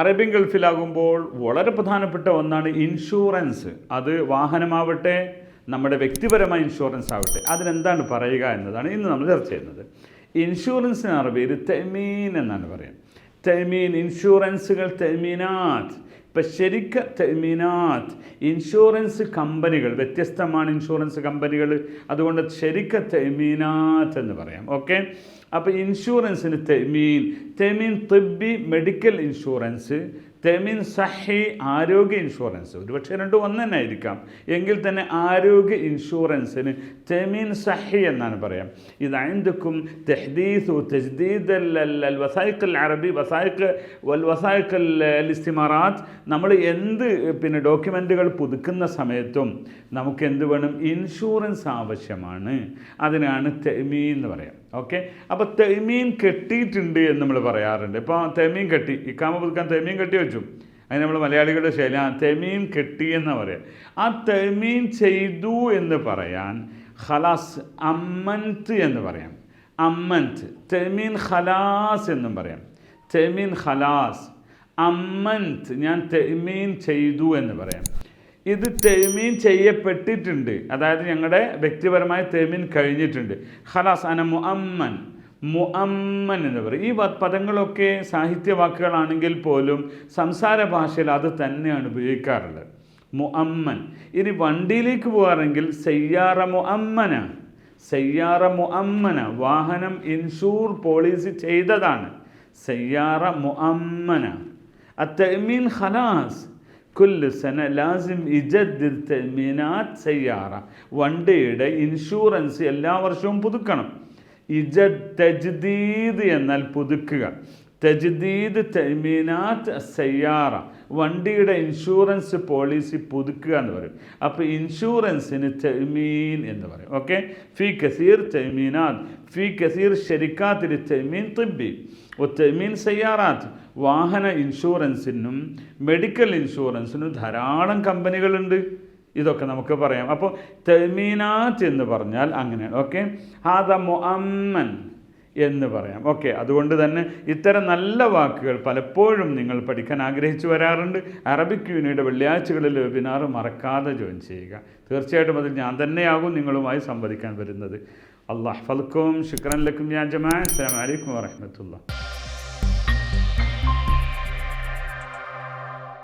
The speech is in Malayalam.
അറേബ്യൻ ഗൾഫിലാകുമ്പോൾ വളരെ പ്രധാനപ്പെട്ട ഒന്നാണ് ഇൻഷുറൻസ് അത് വാഹനമാവട്ടെ നമ്മുടെ വ്യക്തിപരമായ ഇൻഷുറൻസ് ആവട്ടെ. അതിനെന്താണ് പറയുക എന്നതാണ് ഇന്ന് നമ്മൾ ചർച്ച ചെയ്യുന്നത്. ഇൻഷുറൻസിന് അറബിയിൽ തെമീൻ എന്നാണ് പറയുക തെമീൻ ഇൻഷുറൻസുകൾ തെമീനാത്ത് ഇപ്പം ശരിക്ക് തെമീനാത്ത് ഇൻഷുറൻസ് കമ്പനികൾ വ്യത്യസ്തമാണ് ഇൻഷുറൻസ് കമ്പനികൾ അതുകൊണ്ട് ശരിക്ക് തെമീനാത്ത് എന്ന് പറയാം ഓക്കെ അപ്പോൾ ഇൻഷുറൻസിന് തെമീൻ തെമീൻ തിബി മെഡിക്കൽ ഇൻഷുറൻസ് തെമീൻ സഹി ആരോഗ്യ ഇൻഷുറൻസ്. ഒരുപക്ഷെ രണ്ടും ഒന്ന് തന്നെ ആയിരിക്കാം എങ്കിൽ തന്നെ ആരോഗ്യ ഇൻഷുറൻസിന് തെമിൻ സഹി എന്നാണ് പറയാം. ഇത് ഐന്ദക്കും തെഹ്ദീസു തെജ്ദീദ് അൽ അറബി വസായിഖ് വൽ വസായിഖ് അൽ ഇസ്തിമാറാത്ത്. നമ്മൾ എന്ത് പിന്നെ ഡോക്യുമെന്റുകൾ പുതുക്കുന്ന സമയത്തും നമുക്ക് എന്ത് വേണം? ഇൻഷുറൻസ് ആവശ്യമാണ്. അതിനാണ് തെമി എന്ന് പറയാം. ഓക്കെ അപ്പോൾ തെമീൻ കെട്ടിയിട്ടുണ്ട് എന്ന് നമ്മൾ പറയാറുണ്ട്. ഇപ്പോൾ തെമീൻ കെട്ടി. ഇക്കാമ പുതുക്കാൻ തെമീൻ കെട്ടി വെച്ചു. അതിന് നമ്മൾ മലയാളികളുടെ ശൈലി ആ തെമീൻ കെട്ടി എന്ന് പറയാം. ആ തെമീൻ ചെയ്തു എന്ന് പറയാൻ ഖലാസ് അമ്മൻത്ത് എന്ന് പറയാം. അമ്മൻത്ത് തെമീൻ ഖലാസ് എന്നും പറയാം. തെമീൻ ഖലാസ്. അമ്മൻത്ത് ഞാൻ തെമീൻ ചെയ്തു എന്ന് പറയാം. ഇത് തെമീൻ ചെയ്യപ്പെട്ടിട്ടുണ്ട്. അതായത് ഞങ്ങളുടെ വ്യക്തിപരമായ തെമീൻ കഴിഞ്ഞിട്ടുണ്ട്. ഹലാസ് അന മുഅമ്മൻ. മുഅമ്മൻ എന്ന് പറയും. ഈ പദങ്ങളൊക്കെ സാഹിത്യവാക്കുകളാണെങ്കിൽ പോലും സംസാര ഭാഷയിൽ അത് തന്നെയാണ് ഉപയോഗിക്കാറുള്ളത്. മുഅമ്മൻ. ഇനി വണ്ടിയിലേക്ക് പോകാറെങ്കിൽ സയ്യാറ മുഅമ്മന. സയ്യാറ മുഅമ്മന. വാഹനം ഇൻഷൂർ പോളിസി ചെയ്തതാണ്. സയ്യാറ മുഅമ്മന. അത്തമീൻ ഖലാസ്. കുല്ലു സന ലാസിം ഇജദ്ദിൽ തെമീനാത് സയ്യാറ. വണ്ടിയുടെ ഇൻഷുറൻസ് എല്ലാ വർഷവും പുതുക്കണം. ഇജ തജ്ദീദ് എന്നാൽ പുതുക്കുക. തജ്ദീദ് തൈമീനാത്ത് സയ്യാറ. വണ്ടിയുടെ ഇൻഷുറൻസ് പോളിസി പുതുക്കുക എന്ന് പറയും. അപ്പോൾ ഇൻഷുറൻസിന് തെമീൻ എന്ന് പറയും. ഓക്കെ? ഫി കസീർ തെമീനാത്ത് ഫി കസീർ ഷെരിക്കാത്തിൽ തുമ്പി തിബി തെമീൻ സയ്യാറാത്ത്. വാഹന ഇൻഷുറൻസിനും മെഡിക്കൽ ഇൻഷുറൻസിനും ധാരാളം കമ്പനികളുണ്ട്. ഇതൊക്കെ നമുക്ക് പറയാം. അപ്പോൾ തെമീനാത്ത് എന്ന് പറഞ്ഞാൽ അങ്ങനെയാണ് ഓക്കെ? ഹാദ മുഅമ്മൻ. എന്ന് പറയാം. ഓക്കെ അതുകൊണ്ട് തന്നെ ഇത്തരം നല്ല വാക്കുകൾ പലപ്പോഴും നിങ്ങൾ പഠിക്കാൻ ആഗ്രഹിച്ചു വരാറുണ്ട്. അറബിക് യൂണിയുടെ വെള്ളിയാഴ്ചകളിൽ വെബിനാർ മറക്കാതെ ജോയിൻ ചെയ്യുക. തീർച്ചയായിട്ടും അതിൽ ഞാൻ തന്നെയാകും നിങ്ങളുമായി സംവദിക്കാൻ വരുന്നത്. അള്ളാഹ് ഫൽക്കും ശുക്രൻ ലക്കും യാ ജമാ അസ്സാം അലൈക്കും വറഹ്മത്തുള്ളാഹി.